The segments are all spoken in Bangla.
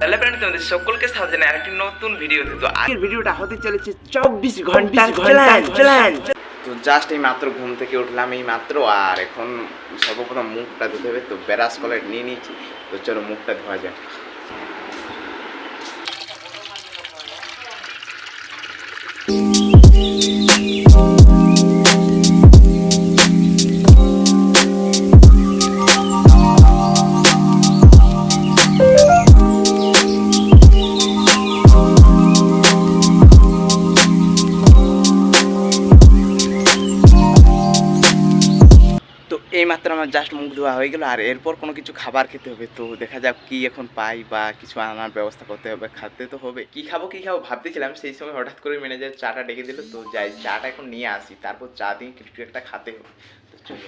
তাহলে ফ্রেন্ড তোমাদের সকলকে সাথে জানাই আরেকটি নতুন ভিডিওতে। তো আজকের ভিডিওটা হতে চলেছে চব্বিশ ঘণ্টা চ্যালেঞ্জ চ্যালেঞ্জ তো জাস্ট এই মাত্র ঘুম থেকে উঠলাম এই মাত্র আর এখন সর্বপ্রথম মুখটা ধুতে হবে তো ব্যারাস কলেট নিয়ে নিয়েছি। তো চলো মুখটা ধোয়া যাক। এই মাত্র আমার জাস্ট মুখ ধোয়া হয়ে গেলো, আর এরপর কোনো কিছু খাবার খেতে হবে। তো দেখা যাক কি এখন পাই বা কিছু আনার ব্যবস্থা করতে হবে খাতে তো হবে। কি খাব কি খাব ভাবতেছিলাম, সেই সময় হঠাৎ করে ম্যানেজার চাটা ডেকে দিল। তো যাই, চাটা এখন নিয়ে আসি, তারপর চা দিয়ে কিছু একটা খাতে হবে। তো চলো।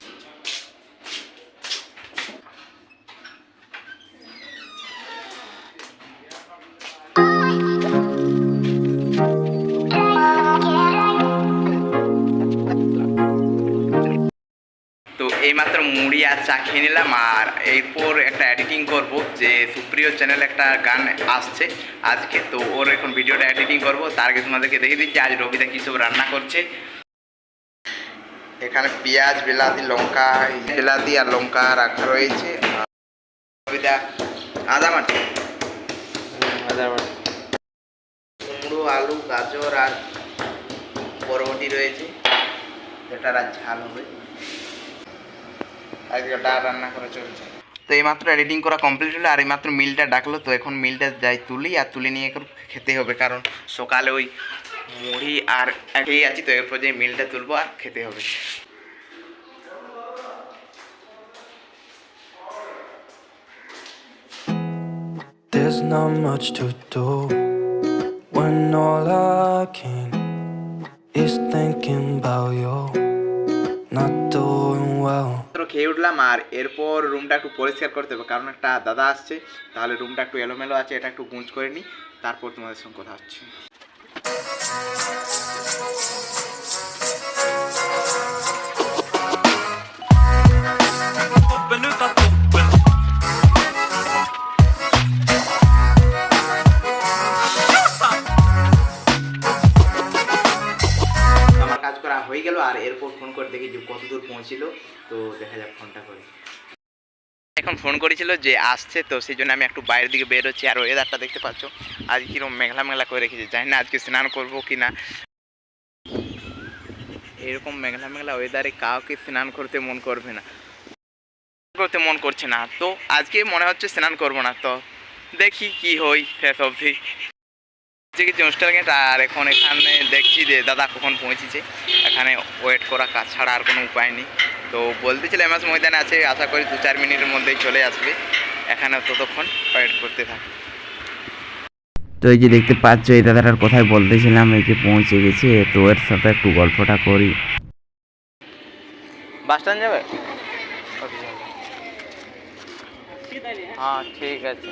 তো এইমাত্র মুড়ি আর চা খেয়ে নিলাম আর এরপর একটা এডিটিং করব যে সুপ্রিয় চ্যানেল একটা গান আসছে আজকে। তো ওর এখন ভিডিওটা এডিটিং করব তার আগে তোমাদেরকে দেখে দিচ্ছি আজ রবিদা কী সব রান্না করছে। এখানে পেঁয়াজ বিলাতি লঙ্কা বিলাতি আর লঙ্কা রাখা রয়েছে। রবিদা আদা মাটি আদা মাটি কুমড়ো আলু গাজর আর বরবটি রয়েছে। এটার আর ঝাল হবে। আজকে ডাল রান্না করা চলছে তো এইমাত্র এডিটিং করা কমপ্লিট হলো আর এইমাত্র মিলটা ডাকলো তো এখন মিলটা যাই তুলি আর তুলে নিয়ে এখন খেতে হবে কারণ সকালে ওই মুড়ি আর খেয়ে আছি তো এরপর যে মিলটা তুলবো আর খেতে হবে There's not much to do when all I can is thinking about you. Not doing. মাত্র খেয়ে উঠলাম আর এরপর রুমটা একটু পরিষ্কার করতে হবে, কারণ একটা দাদা আসছে, তাহলে রুমটা একটু এলোমেলো আছে, এটা একটু গুঁজ করে নিই, তারপর তোমাদের সঙ্গে কথা হচ্ছে। আমার কাজ করা হয়ে গেল, আর এরপর ফোন করে দেখি যে কত দূর পৌঁছিল। তো দেখা যাক ফোনটা করে। এখন ফোন করেছিল যে আসছে, তো সেই জন্য আমি একটু বাইরের দিকে বেরোচ্ছি। আর ওয়েদারটা দেখতে পাচ্ছ, আজ কীরকম মেঘলা মেঘলা করে রেখেছে। জানি না আজকে স্নান করব কি না। এরকম মেঘলা মেঘলা ওয়েদারে কাউকে স্নান করতে মন করবে না। করতে মন করছে না। তো আজকে মনে হচ্ছে স্নান করব না। তো দেখি কি হই শেষ অবধি। যে অনুষ্ঠান গেছে আর এখন এখানে দেখছি যে দাদা কখন পৌঁছেছে। এখানে ওয়েট করা কাজ ছাড়া আর কোনো উপায় নেই। তো বলতেছিল এমএস ময়দানে আছে আশা করি দু চার মিনিটের মধ্যেই চলে আসবে। এখানে ততক্ষণ ওয়েট করতে থাকি। তো এই যে দেখতে পাচ্ছ এই দাদাটার কোথায় বলতেছিলাম এই যে পৌঁছে গেছে তো এর সাথে একটু গল্পটা করি। বাস স্ট্যান্ড যাবে? হ্যাঁ ঠিক আছে।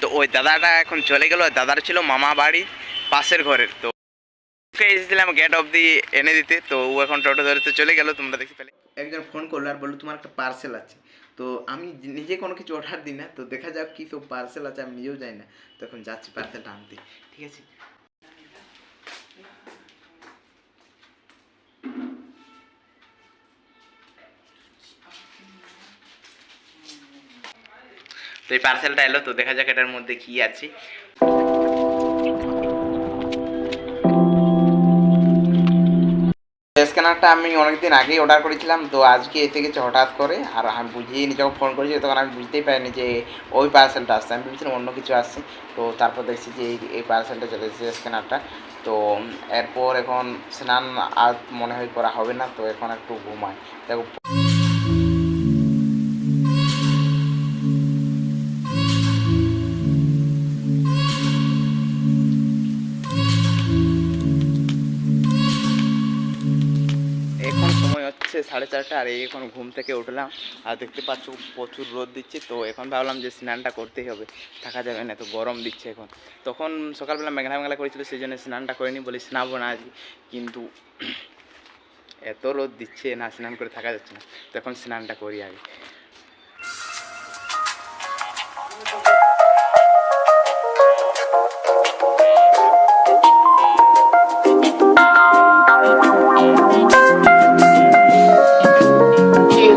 তো ওই দাদাটা এখন চলে গেল দাদার ছিল মামা বাড়ি পাশের ঘরের তো এসেছিলাম গেট অফ দি এনে দিতে। তো ও এখন টোটো ধরতে চলে গেল তোমরা দেখতে পেলে। একজন ফোন করল আর বলল তোমার একটা পার্সেল আছে। তো আমি নিজে কোনো কিছু অর্ডার দিই না। তো দেখা যাক কী সব পার্সেল আছে আমি নিজেও যাই না। তো এখন যাচ্ছি পার্সেলটা আনতে। ঠিক আছে? তো এই পার্সেলটা এলো তো দেখা যাক এটার মধ্যে কি আছে। স্ক্যানারটা আমি অনেকদিন আগেই অর্ডার করেছিলাম, তো আজকে এসে গেছে হঠাৎ করে, আর আমি বুঝিয়ে যখন ফোন করেছি তখন আমি বুঝতেই পারিনি যে ওই পার্সেলটা আসছে। আমি ভেবেছিলাম অন্য কিছু আসছে, তো তারপর দেখছি যে এই পার্সেলটা চলে এসেছে স্ক্যানারটা তো এরপর এখন স্নান আর মনে হয় করা হবে না, তো এখন একটু ঘুমায় দেখো হচ্ছে সাড়ে চারটা, আর এই এখন ঘুম থেকে উঠলাম। আর দেখতে পাচ্ছ প্রচুর রোদ দিচ্ছে, তো এখন ভাবলাম যে স্নানটা করতেই হবে। থাকা যাবে না তো গরম দিচ্ছে এখন। তখন সকালবেলা মেঘলা মেঘলা করেছিল, সেই জন্য স্নানটা করিনি বলি স্নাবো না আজ কিন্তু এত রোদ দিচ্ছে, না স্নান করে থাকা যাচ্ছে না। তো এখন স্নানটা করি আগে।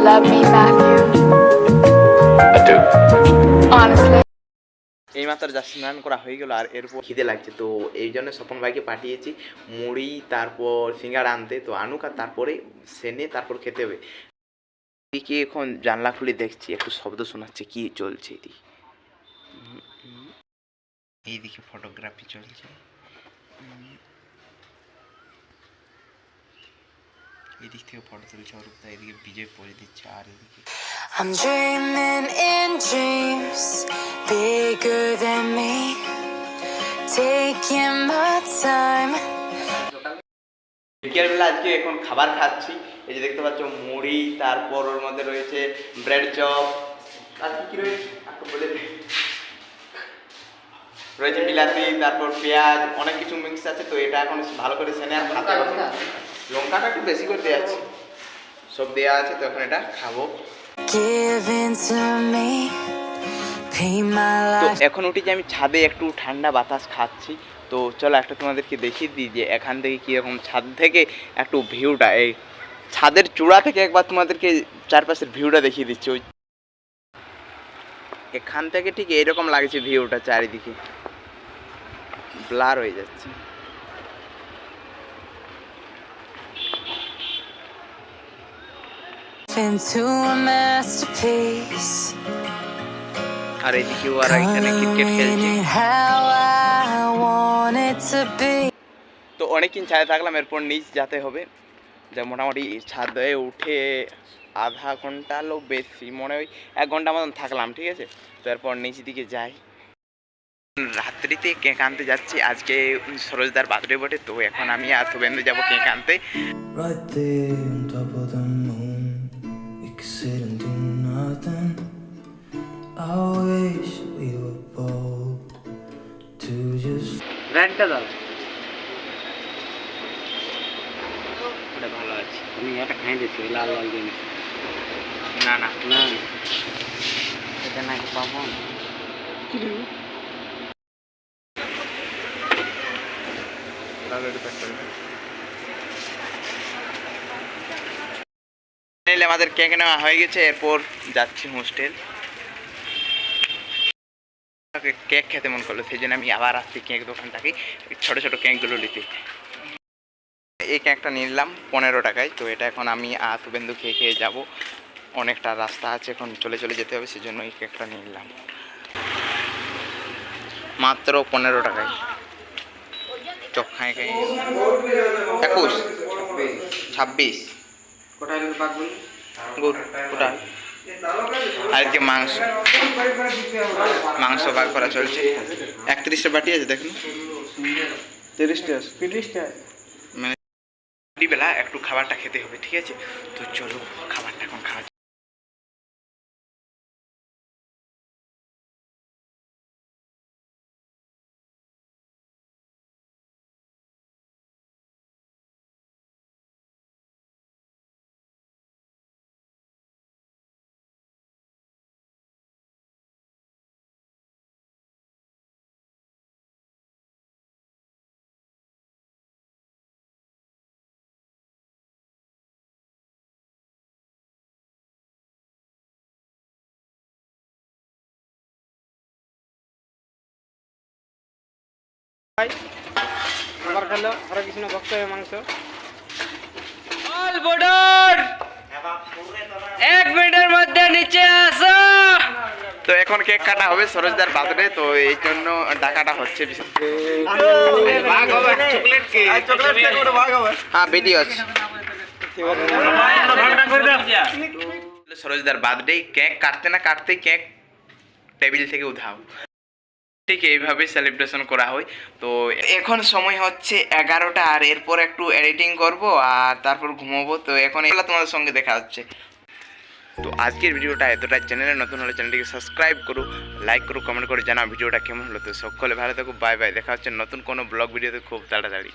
love me, Matthew? I do. Honestly. এই মাত্র যা স্নান করা হয়ে গেল আর এরপর খিদে লাগছে তো এই জন্য স্বপন ভাইকে পাঠিয়েছি মুড়ি তারপর সিঙ্গার আনতে তো আনুক আর তারপরে সেনে তারপর খেতে হবে এদিকে এখন জানলা খুলে দেখছি একটু শব্দ শোনাচ্ছে কি চলছে এদিকে এইদিকে ফটোগ্রাফি চলছে এদিক থেকে ফটো তুলছে অরূপদা এদিকে বিজয় পরে দিচ্ছে আর এদিকে I'm dreaming in dreams bigger than me. Taking my time. বিকেলবেলা আজকে এখন খাবার খাচ্ছি এই যে দেখতে পাচ্ছ মুড়ি তারপর ওর মধ্যে রয়েছে ব্রেড চপ আর কি কি রয়েছে একটু বলে দে। রয়েছে বিলাতি তারপর পেঁয়াজ অনেক কিছু মিক্স আছে তো এটা এখন ভালো করে সেনে আর খাতে হবে লঙ্কাটা একটু বেশি করে দেওয়া আছে। সব দেওয়া আছে তো এখন এটা খাব। তো এখন উঠে যে আমি ছাদে একটু ঠান্ডা বাতাস খাচ্ছি তো চলো একটা তোমাদেরকে দেখিয়ে দিই যে এখান থেকে কীরকম ছাদ থেকে একটু ভিউটা এই ছাদের চূড়া থেকে একবার তোমাদেরকে চারপাশের ভিউটা দেখিয়ে দিচ্ছি। ওই এখান থেকে ঠিক এইরকম লাগছে ভিউটা চারিদিকে। ব্লার হয়ে যাচ্ছে। Into a masterpiece. আর এদিকে ওরা এখানে ক্রিকেট খেলছে it how I want it to be. তো অনেকদিন ছাদে থাকলাম এরপর নিচ যেতে হবে। যা মোটামুটি ছাদে উঠে আধা ঘণ্টা আলো বেশি মনে হয় এক ঘণ্টা মতন থাকলাম ঠিক আছে? তো এরপর নিচ দিকে যাই। রাত্রিতে কেক আনতে যাচ্ছি আজকে সরোজদার বার্থডে বটে তো এখন আমি আর শুভেন্দু যাব কেক আনতে। দাও। ওটা ভালো আছে। আমি এটা খাই দিচ্ছি লাল লাল জিনিস না না। না। এটা নাকি পাবো নিলে আমাদের কেক নেওয়া হয়ে গেছে এরপর যাচ্ছি হোস্টেল কেক খেতে মন করল সেই জন্য আমি আবার আসছি কেক দোকানটাকে ছোটো ছোটো কেকগুলো নিতে। এই কেকটা নিলাম পনেরো টাকায় তো এটা এখন আমি আর শুভেন্দু খেয়ে খেয়ে যাব। অনেকটা রাস্তা আছে এখন চলে চলে যেতে হবে সেজন্য এই কেকটা নিলাম। মাত্র পনেরো টাকায়। চক খাই খাই। একুশ ছাব্বিশ। কোথায় গুড আর কি মাংস। মাংস ভাগ করা চলছে। একত্রিশটা বাটি আছে দেখুন। তিরিশটা তিরিশটা মানে বেলা একটু খাবারটা খেতে হবে ঠিক আছে? তো চলো খাবারটা খাবার খেলো হরে কৃষ্ণ ভক্ত মাংস। এক মিনিটের মধ্যে নিচে আসো। তো এখন কেক কাটা হবে সরোজদার বার্থডে তো এই জন্য ডাকাটা হচ্ছে হ্যাঁ ভিডিও আছে। সরোজদার বার্থডে কেক কাটতে না কাটতেই কেক টেবিল থেকে উধাও। ঠিক এইভাবে সেলিব্রেশন করা হয়। তো এখন সময় হচ্ছে এগারোটা আর এরপর একটু এডিটিং করব আর তারপর ঘুমাবো। তো এখন এগুলো তোমাদের সঙ্গে দেখা হচ্ছে। তো আজকের ভিডিওটা এতটা। চ্যানেলে নতুন হলে চ্যানেলটিকে সাবস্ক্রাইব করো লাইক করো কমেন্ট করে জানা ভিডিওটা কেমন হলো। তো সকলে ভালো থাকো বাই বাই দেখা হচ্ছে নতুন কোনো ব্লগ ভিডিওতে খুব তাড়াতাড়ি।